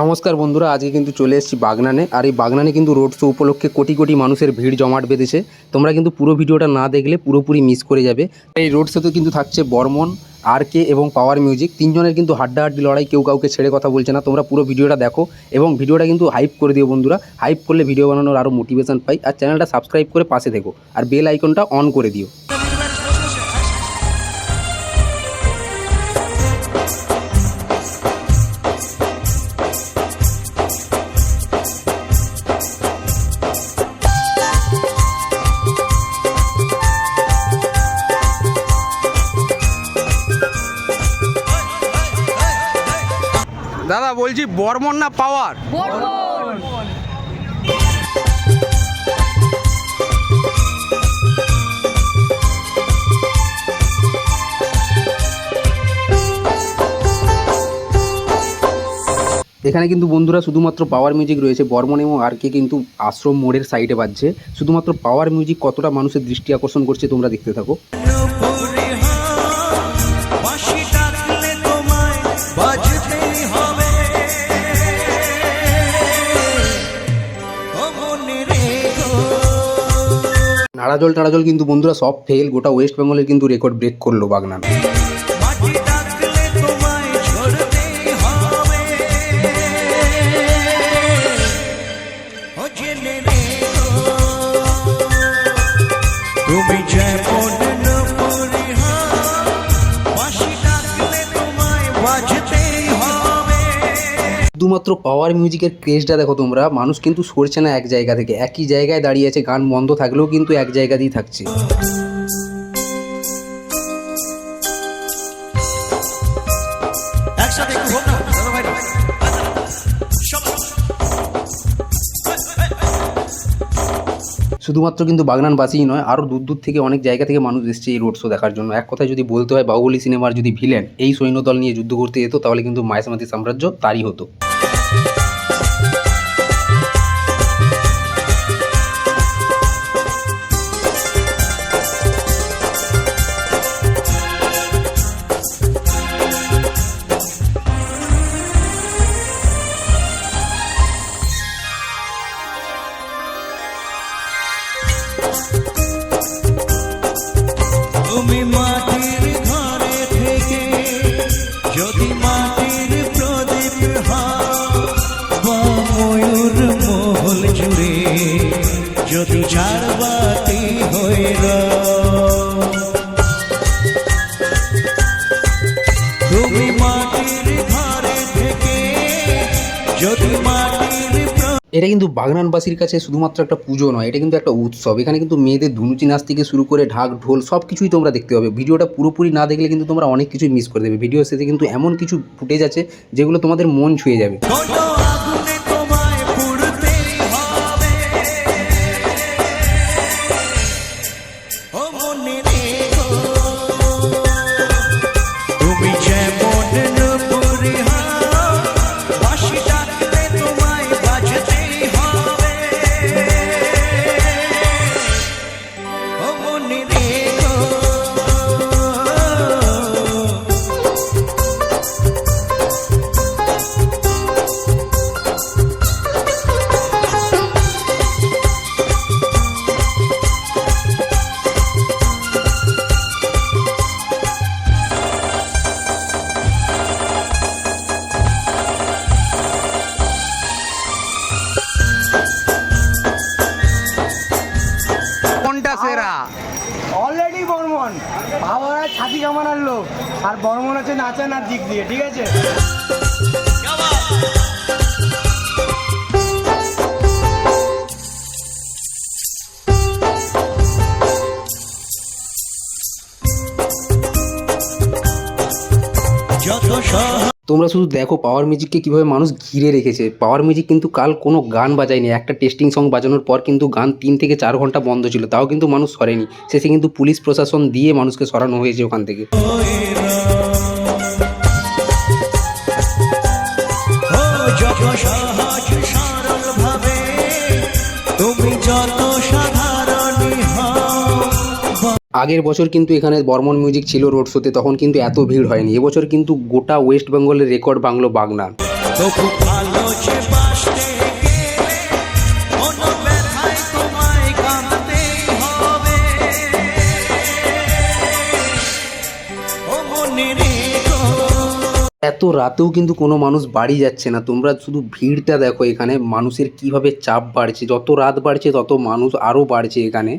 নমস্কার বন্ধুরা, আজকে কিন্তু চলে এসেছি বাগনানে। আর এই বাগনানে কিন্তু রোড শো উপলক্ষে কোটি কোটি মানুষের ভিড় জমাট বেঁধেছে। তোমরা কিন্তু পুরো ভিডিওটা না দেখলে পুরোপুরি মিস করে যাবে। এই রোড শোতে কিন্তু থাকছে বর্মন আর কে এবং পাওয়ার মিউজিক তিনজনের কিন্তু হাড্ডাহাড্ডি লড়াই, কেউ কাউকে ছেড়ে কথা বলছে না। তোমরা পুরো ভিডিওটা দেখো এবং ভিডিওটা কিন্তু হাইপ করে দিও বন্ধুরা। হাইপ করলে ভিডিও বানানোর আরও মোটিভেশন পাই। আর চ্যানেলটা সাবস্ক্রাইব করে পাশে দেখো আর বেল আইকনটা অন করে দিও। বলছি বর্মন না পাওয়ার? এখানে কিন্তু বন্ধুরা শুধুমাত্র পাওয়ার মিউজিক রয়েছে বর্মন এবং আর কে কিন্তু আশ্রম মোড়ের সাইডে বাজছে। শুধুমাত্র পাওয়ার মিউজিক কতটা মানুষের দৃষ্টি আকর্ষণ করছে তোমরা দেখতে থাকো। নাড়াজল টাড়াজল কিন্তু বন্ধুরা সব ফেল গোটা ওয়েস্ট বেঙ্গলের কিন্তু রেকর্ড ব্রেক করল বাগনান। তুমি যেমন শুধুমাত্র পাওয়ার মিউজিকের ক্রেজটা দেখো তোমরা মানুষ কিন্তু সরছে না এক জায়গা থেকে। একই জায়গায় দাঁড়িয়ে আছে গান বন্ধ থাকলেও কিন্তু এক জায়গাতেই থাকছে। শুধুমাত্র কিন্তু বাগনানবাসীই নয় আরও দূর দূর থেকে অনেক জায়গা থেকে মানুষ এসছে এই রোড শো দেখার জন্য। এক কথায় যদি বলতে হয় বাহুবলী সিনেমার যদি ভিলেন এই সৈন্যদল নিয়ে যুদ্ধ করতে যেত তাহলে কিন্তু মায়াসমাতি সাম্রাজ্য তারই হতো। তুমি মাটির ঘরে থেকে যদি মাটির প্রদীপ বা ময়ূর মহল জুড়ে যদি ঝাড়বাতি হয়ে তুমি মাটির ঘরে থেকে যদি প্র- এটা কিন্তু বাগনানবাসীর কাছে শুধুমাত্র একটা পুজো নয়, এটা কিন্তু একটা উৎসব। এখানে কিন্তু মেয়েদের ধুনুচি নাচ থেকে শুরু করে ঢাক, ঢোল সব কিছুই তোমরা দেখতে পাবে। ভিডিওটা পুরোপুরি না দেখলে কিন্তু তোমরা অনেক কিছুই মিস করে দেবে। ভিডিও শেষে কিন্তু এমন কিছু ফুটেজ আছে যেগুলো তোমাদের মন ছুঁয়ে যাবে। লোক বড় মনে হচ্ছে নাচানার দিক দিয়ে ঠিক আছে? যত সহ তোমরা শুধু দেখো পাওয়ার মিউজিককে কীভাবে মানুষ ঘিরে রেখেছে। পাওয়ার মিউজিক কিন্তু কাল কোনো গান বাজায়নি। একটা টেস্টিং সং বাজানোর পর কিন্তু গান তিন থেকে চার ঘণ্টা বন্ধ ছিল। তাও কিন্তু মানুষ সরেনি। শেষে কিন্তু পুলিশ প্রশাসন দিয়ে মানুষকে সরানো হয়েছে ওখান থেকে। তুমি আগের বছর কিন্তু এখানে বর্মন মিউজিক ছিল রোড শোতে তখন কিন্তু এত ভিড় হয়নি। এবছর কিন্তু গোটা ওয়েস্ট বেঙ্গলের রেকর্ড বাংলো বাগনান এত রাতেও কিন্তু কোনো মানুষ বাড়ি যাচ্ছে না। তোমরা শুধু ভিড়টা দেখো এখানে মানুষের কীভাবে চাপ বাড়ছে। যত রাত বাড়ছে তত মানুষ আরও বাড়ছে এখানে।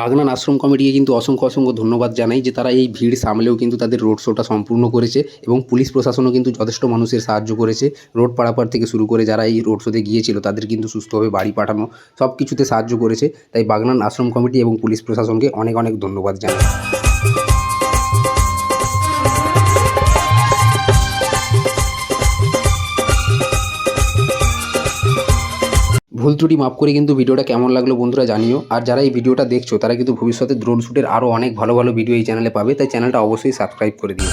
বাগনান আশ্রম কমিটিকে কিন্তু অসংখ্য অসংখ্য ধন্যবাদ জানাই যে তারা এই ভিড় সামলেও কিন্তু তাদের রোড শোটা সম্পূর্ণ করেছে এবং পুলিশ প্রশাসনও কিন্তু যথেষ্ট মানুষের সাহায্য করেছে। রোড পারাপার থেকে শুরু করে যারা এই রোড শোতে গিয়েছিল তাদের কিন্তু সুস্থভাবে বাড়ি পাঠানো, সব কিছুতে সাহায্য করেছে। তাই বাগনান আশ্রম কমিটি এবং পুলিশ প্রশাসনকে অনেক অনেক ধন্যবাদ জানাই। ভুল ত্রুটি মাফ করে কিন্তু ভিডিওটা কেমন লাগল বন্ধুরা জানিও। আর যারা এই ভিডিওটা দেখছ, তারা কিন্তু ভবিষ্যতে ড্রোন শ্যুটের আরও অনেক ভালো ভালো ভিডিও এই চ্যানেলে পাবে, তাই চ্যানেলটা অবশ্যই সাবস্ক্রাইব করে দিও।